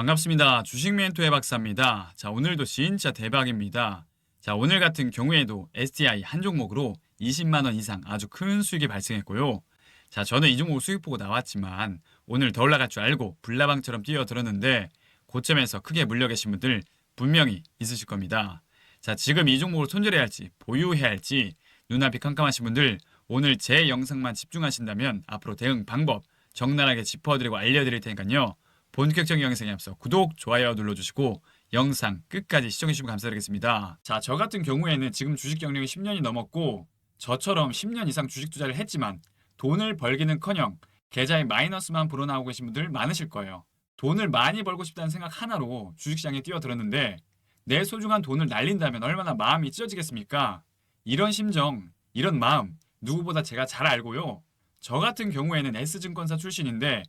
반갑습니다. 주식 멘토의 박사입니다. 자, 오늘도 진짜 대박입니다. 자, 오늘 같은 경우에도 STI 한 종목으로 20만 원 이상 아주 큰 수익이 발생했고요. 자, 저는 이 종목 수익 보고 나왔지만 오늘 더 올라갈 줄 알고 불나방처럼 뛰어들었는데 고점에서 크게 물려 계신 분들 분명히 있으실 겁니다. 자, 지금 이 종목을 손절해야 할지 보유해야 할지 눈앞이 깜깜하신 분들 오늘 제 영상만 집중하신다면 앞으로 대응 방법 적나라하게 짚어드리고 알려드릴 테니까요. 본격적인 영상에 앞서 구독, 좋아요 눌러주시고 영상 끝까지 시청해주시면 감사드리겠습니다. 자, 저 같은 경우에는 지금 주식 경력이 10년이 넘었고 저처럼 10년 이상 주식 투자를 했지만 돈을 벌기는커녕 계좌에 마이너스만 불어나오고 계신 분들 많으실 거예요. 돈을 많이 벌고 싶다는 생각 하나로 주식시장에 뛰어들었는데 내 소중한 돈을 날린다면 얼마나 마음이 찢어지겠습니까? 이런 심정, 이런 마음 누구보다 제가 잘 알고요. 저 같은 경우에는 S증권사 출신인데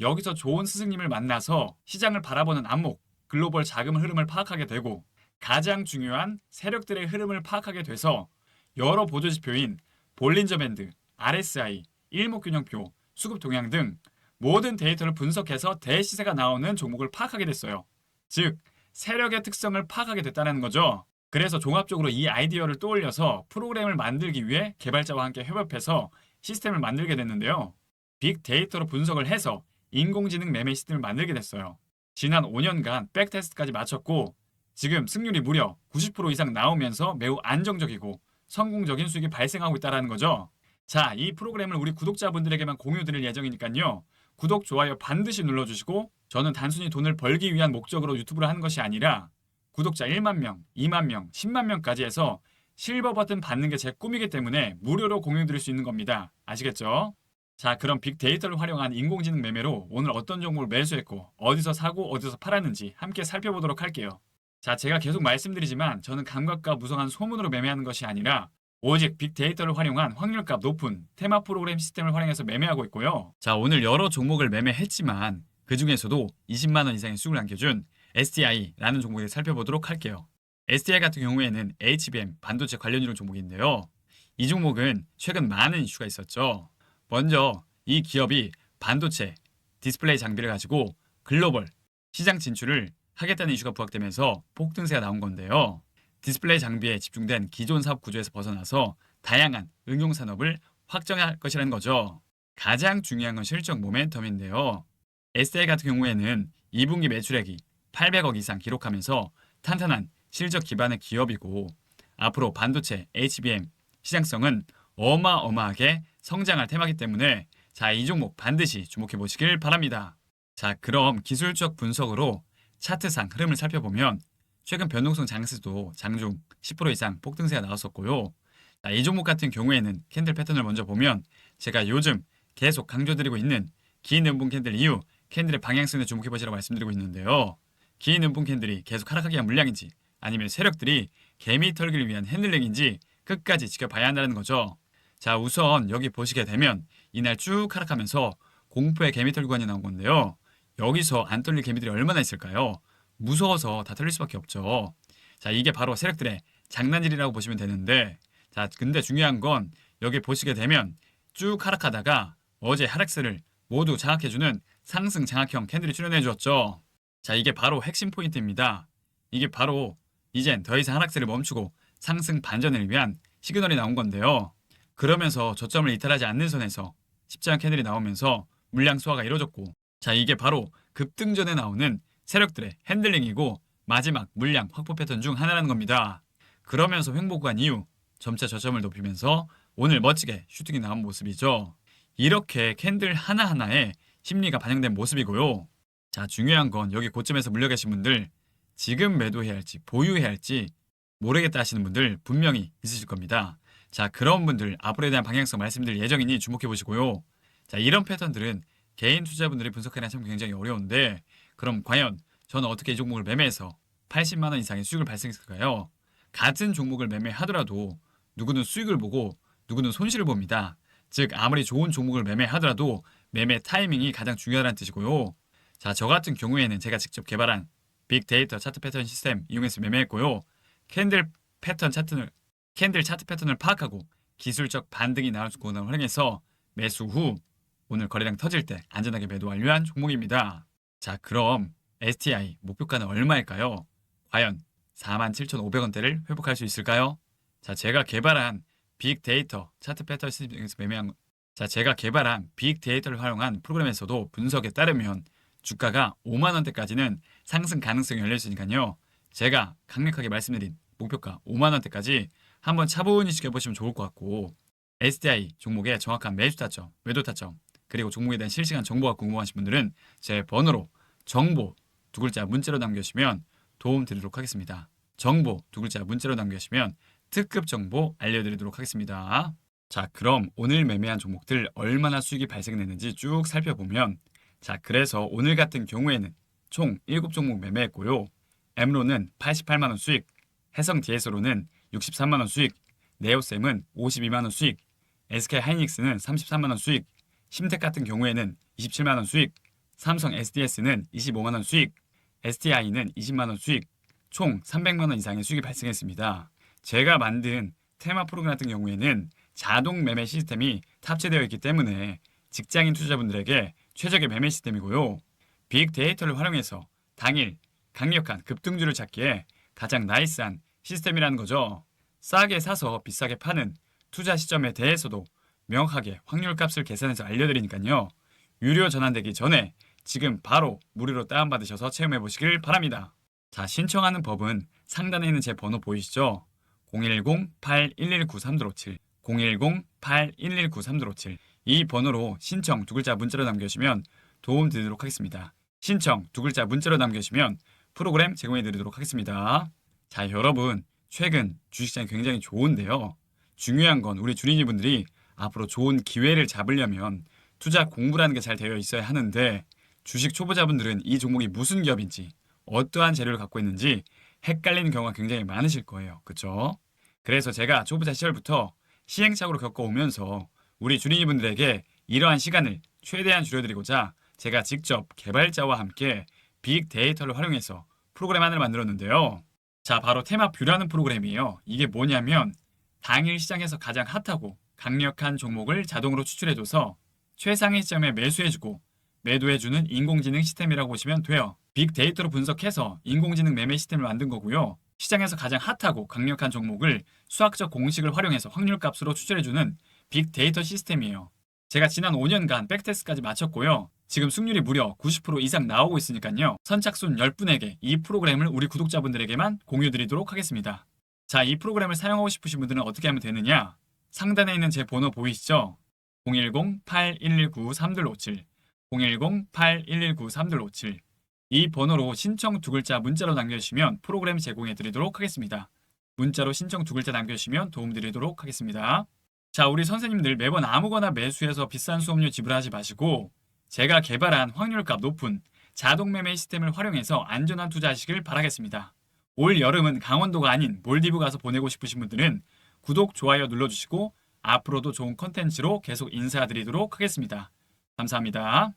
여기서 좋은 스승님을 만나서 시장을 바라보는 안목, 글로벌 자금 흐름을 파악하게 되고 가장 중요한 세력들의 흐름을 파악하게 돼서 여러 보조 지표인 볼린저 밴드, RSI, 일목균형표, 수급 동향 등 모든 데이터를 분석해서 대시세가 나오는 종목을 파악하게 됐어요. 즉, 세력의 특성을 파악하게 됐다는 거죠. 그래서 종합적으로 이 아이디어를 떠올려서 프로그램을 만들기 위해 개발자와 함께 협업해서 시스템을 만들게 됐는데요. 빅데이터로 분석을 해서 인공지능 매매 시스템을 만들게 됐어요. 지난 5년간 백테스트까지 마쳤고 지금 승률이 무려 90% 이상 나오면서 매우 안정적이고 성공적인 수익이 발생하고 있다는 거죠. 자, 이 프로그램을 우리 구독자분들에게만 공유 드릴 예정이니까요. 구독, 좋아요 반드시 눌러주시고 저는 단순히 돈을 벌기 위한 목적으로 유튜브를 하는 것이 아니라 구독자 1만 명, 2만 명, 10만 명까지 해서 실버 버튼 받는 게 제 꿈이기 때문에 무료로 공유 드릴 수 있는 겁니다. 아시겠죠? 자, 그럼 빅데이터를 활용한 인공지능 매매로 오늘 어떤 종목을 매수했고 어디서 사고 어디서 팔았는지 함께 살펴보도록 할게요. 자, 제가 계속 말씀드리지만 저는 감각과 무성한 소문으로 매매하는 것이 아니라 오직 빅데이터를 활용한 확률값 높은 테마 프로그램 시스템을 활용해서 매매하고 있고요. 자, 오늘 여러 종목을 매매했지만 그 중에서도 20만 원 이상의 수익을 안겨준 STI라는 종목을 살펴보도록 할게요. STI 같은 경우에는 HBM 반도체 관련 이론 종목인데요. 이 종목은 최근 많은 이슈가 있었죠. 먼저 이 기업이 반도체, 디스플레이 장비를 가지고 글로벌 시장 진출을 하겠다는 이슈가 부각되면서 폭등세가 나온 건데요. 디스플레이 장비에 집중된 기존 사업 구조에서 벗어나서 다양한 응용 산업을 확정할 것이라는 거죠. 가장 중요한 건 실적 모멘텀인데요. SDI 같은 경우에는 2분기 매출액이 800억 이상 기록하면서 탄탄한 실적 기반의 기업이고 앞으로 반도체, HBM 시장성은 어마어마하게 성장할 테마기 때문에 자, 이 종목 반드시 주목해 보시길 바랍니다. 자, 그럼 기술적 분석으로 차트상 흐름을 살펴보면 최근 변동성 장세도 장중 10% 이상 폭등세가 나왔었고요. 자, 이 종목 같은 경우에는 캔들 패턴을 먼저 보면 제가 요즘 계속 강조드리고 있는 긴 음분 캔들 이후 캔들의 방향성에 주목해 보시라고 말씀드리고 있는데요. 긴 음분 캔들이 계속 하락하기 위한 물량인지 아니면 세력들이 개미 털기를 위한 핸들링인지 끝까지 지켜봐야 한다는 거죠. 자, 우선 여기 보시게 되면 이날 쭉 하락하면서 공포의 개미털 구간이 나온 건데요. 여기서 안 털릴 개미들이 얼마나 있을까요? 무서워서 다 털릴 수밖에 없죠. 자, 이게 바로 세력들의 장난질이라고 보시면 되는데, 자, 근데 중요한 건 여기 보시게 되면 쭉 하락하다가 어제 하락세를 모두 장악해주는 상승 장악형 캔들이 출현해 주었죠. 자, 이게 바로 핵심 포인트입니다. 이게 바로 이젠 더 이상 하락세를 멈추고 상승 반전을 위한 시그널이 나온 건데요. 그러면서 저점을 이탈하지 않는 선에서 십자형 캔들이 나오면서 물량 소화가 이루어졌고 자 이게 바로 급등전에 나오는 세력들의 핸들링이고 마지막 물량 확보 패턴 중 하나라는 겁니다. 그러면서 횡보구간 이후 점차 저점을 높이면서 오늘 멋지게 슈팅이 나온 모습이죠. 이렇게 캔들 하나하나에 심리가 반영된 모습이고요. 자 중요한 건 여기 고점에서 물려 계신 분들 지금 매도해야 할지 보유해야 할지 모르겠다 하시는 분들 분명히 있으실 겁니다. 자, 그런 분들 앞으로에 대한 방향성 말씀드릴 예정이니 주목해 보시고요. 자, 이런 패턴들은 개인 투자분들이 분석하기는 참 굉장히 어려운데 그럼 과연 저는 어떻게 이 종목을 매매해서 80만 원 이상의 수익을 발생했을까요? 같은 종목을 매매하더라도 누구는 수익을 보고 누구는 손실을 봅니다. 즉 아무리 좋은 종목을 매매하더라도 매매 타이밍이 가장 중요하다는 뜻이고요. 자, 저 같은 경우에는 제가 직접 개발한 빅데이터 차트 패턴 시스템 이용해서 매매했고요. 캔들 패턴 차트를 캔들 차트 패턴을 파악하고 기술적 반등이 나올 수 있는 활용해서 매수 후 오늘 거래량 터질 때 안전하게 매도 완료한 종목입니다. 자, 그럼 STI 목표가는 얼마일까요? 과연 47,500원대를 회복할 수 있을까요? 자, 제가 개발한 빅데이터 차트 패턴 시스템에서 매매한 자, 제가 개발한 빅데이터를 활용한 프로그램에서도 분석에 따르면 주가가 5만 원대까지는 상승 가능성이 열려 있으니까요. 제가 강력하게 말씀드린 목표가 5만 원대까지 한번 차분히 지켜보시면 좋을 것 같고 SDI 종목의 정확한 매수 타점, 매도 타점, 그리고 종목에 대한 실시간 정보가 궁금하신 분들은 제 번호로 정보 두 글자 문자로 남겨주시면 도움 드리도록 하겠습니다. 정보 두 글자 문자로 남겨주시면 특급 정보 알려드리도록 하겠습니다. 자, 그럼 오늘 매매한 종목들 얼마나 수익이 발생됐는지 쭉 살펴보면 자, 그래서 오늘 같은 경우에는 총 7종목 매매했고요. M로는 88만 원 수익, 해성 DS로는 63만 원 수익, 네오셈은 52만 원 수익, SK 하이닉스는 33만 원 수익, 심텍 같은 경우에는 27만 원 수익, 삼성 SDS는 25만 원 수익, STI는 20만 원 수익, 총 300만 원 이상의 수익이 발생했습니다. 제가 만든 테마 프로그램 같은 경우에는 자동 매매 시스템이 탑재되어 있기 때문에 직장인 투자자분들에게 최적의 매매 시스템이고요. 빅데이터를 활용해서 당일 강력한 급등주를 찾기에 가장 나이스한 시스템이라는 거죠. 싸게 사서 비싸게 파는 투자 시점에 대해서도 명확하게 확률값을 계산해서 알려드리니까요. 유료 전환되기 전에 지금 바로 무료로 다운받으셔서 체험해 보시길 바랍니다. 자, 신청하는 법은 상단에 있는 제 번호 보이시죠? 010-8119-3257 010-8119-3257이 번호로 신청 두 글자 문자로 남겨주시면 도움 드리도록 하겠습니다. 신청 두 글자 문자로 남겨주시면 프로그램 제공해 드리도록 하겠습니다. 자, 여러분, 최근 주식시장이 굉장히 좋은데요. 중요한 건 우리 주린이분들이 앞으로 좋은 기회를 잡으려면 투자 공부라는 게 잘 되어 있어야 하는데 주식 초보자분들은 이 종목이 무슨 기업인지 어떠한 재료를 갖고 있는지 헷갈리는 경우가 굉장히 많으실 거예요. 그렇죠? 그래서 제가 초보자 시절부터 시행착오를 겪어오면서 우리 주린이분들에게 이러한 시간을 최대한 줄여드리고자 제가 직접 개발자와 함께 빅데이터를 활용해서 프로그램 하나를 만들었는데요. 자, 바로 테마뷰라는 프로그램이에요. 이게 뭐냐면 당일 시장에서 가장 핫하고 강력한 종목을 자동으로 추출해줘서 최상의 시점에 매수해주고 매도해주는 인공지능 시스템이라고 보시면 돼요. 빅데이터로 분석해서 인공지능 매매 시스템을 만든 거고요. 시장에서 가장 핫하고 강력한 종목을 수학적 공식을 활용해서 확률값으로 추출해주는 빅데이터 시스템이에요. 제가 지난 5년간 백테스트까지 마쳤고요. 지금 승률이 무려 90% 이상 나오고 있으니까요. 선착순 10분에게 이 프로그램을 우리 구독자분들에게만 공유 드리도록 하겠습니다. 자, 이 프로그램을 사용하고 싶으신 분들은 어떻게 하면 되느냐? 상단에 있는 제 번호 보이시죠? 010-8119-3257 010-8119-3257 이 번호로 신청 두 글자 문자로 남겨주시면 프로그램 제공해 드리도록 하겠습니다. 문자로 신청 두 글자 남겨주시면 도움 드리도록 하겠습니다. 자, 우리 선생님들 매번 아무거나 매수해서 비싼 수업료 지불하지 마시고 제가 개발한 확률값 높은 자동 매매 시스템을 활용해서 안전한 투자하시길 바라겠습니다. 올 여름은 강원도가 아닌 몰디브 가서 보내고 싶으신 분들은 구독, 좋아요 눌러주시고 앞으로도 좋은 컨텐츠로 계속 인사드리도록 하겠습니다. 감사합니다.